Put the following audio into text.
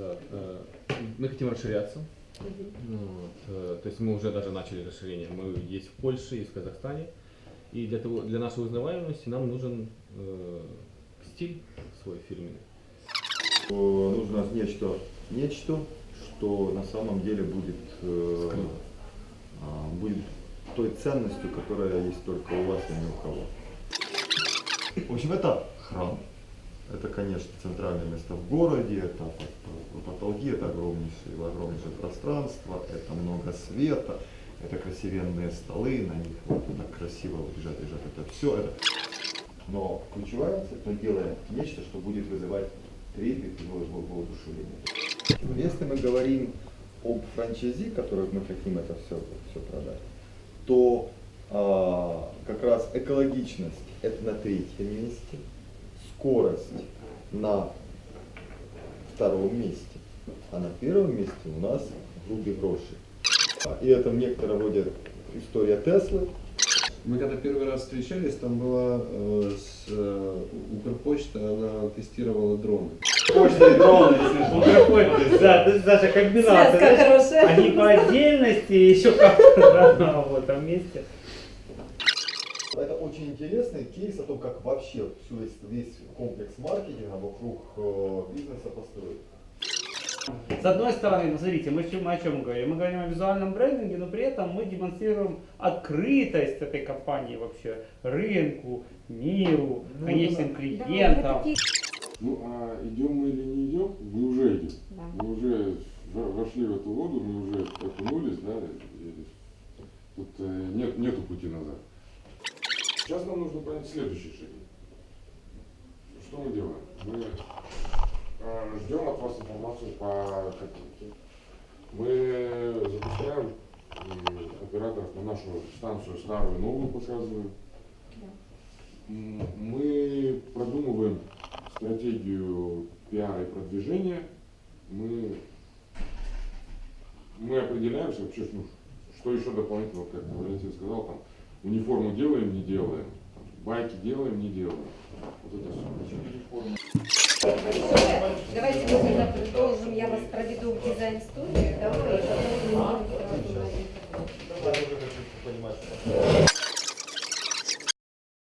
Э, Мы хотим расширяться. Ну, вот, э, То есть мы уже даже начали расширение. Мы есть в Польше, есть в Казахстане. И для, того, для нашей узнаваемости нам нужен э, стиль свой фирменный. Э, Нужно нечто, нечто, что на самом деле будет, э, а, будет той ценностью, которая есть только у вас и ни у кого. В общем, это храм. Это, конечно, центральное место в городе, это по- по- потолки, это огромнейшее, огромнейшее пространство, это много света, это красивенные столы, на них вот так красиво лежат, лежат это все. Это... Но ключевая цель, мы делаем нечто, что будет вызывать трепет и во- во- воодушевление. Если мы говорим об франчайзи, который мы хотим это все, все продать, то а, как раз экологичность это на третьем месте, скорость на втором месте, а на первом месте у нас грубые гроши. А, И это в некотором роде история Теслы, Мы когда первый раз встречались, там была э, с э, Укрпочта, она тестировала дроны. Почтовые дроны, если что. Укрпочта, да, то есть даже комбинация. Они по отдельности, еще как-то, да, вот, а вместе. Это очень интересный кейс о том, как вообще всю весь, весь комплекс маркетинга вокруг э, бизнеса построить. С одной стороны, посмотрите, мы чем- о чем говорим? Мы говорим о визуальном брендинге, но при этом мы демонстрируем открытость этой компании вообще рынку, миру, Ну, конечным Да, клиентам. мы такие- Ну а идем мы или не идем, мы уже идем. Да. Мы уже вошли в эту воду, мы уже окунулись, да, и тут э, нет, нету пути назад. Сейчас нам нужно понять следующие шаги. Что мы делаем? Мы э, ждем от вас информацию по картинке. Мы запускаем м, операторов на нашу станцию старую новую показываем. Мы продумываем стратегию пиара и продвижения. Мы, мы определяемся вообще, ну, что еще дополнительно, как Валентин сказал, там, Униформу делаем, не делаем. Байки делаем, не делаем. Вот это все. Давайте мы тогда продолжим. Я вас проведу в дизайн-студию. Давай. Давай.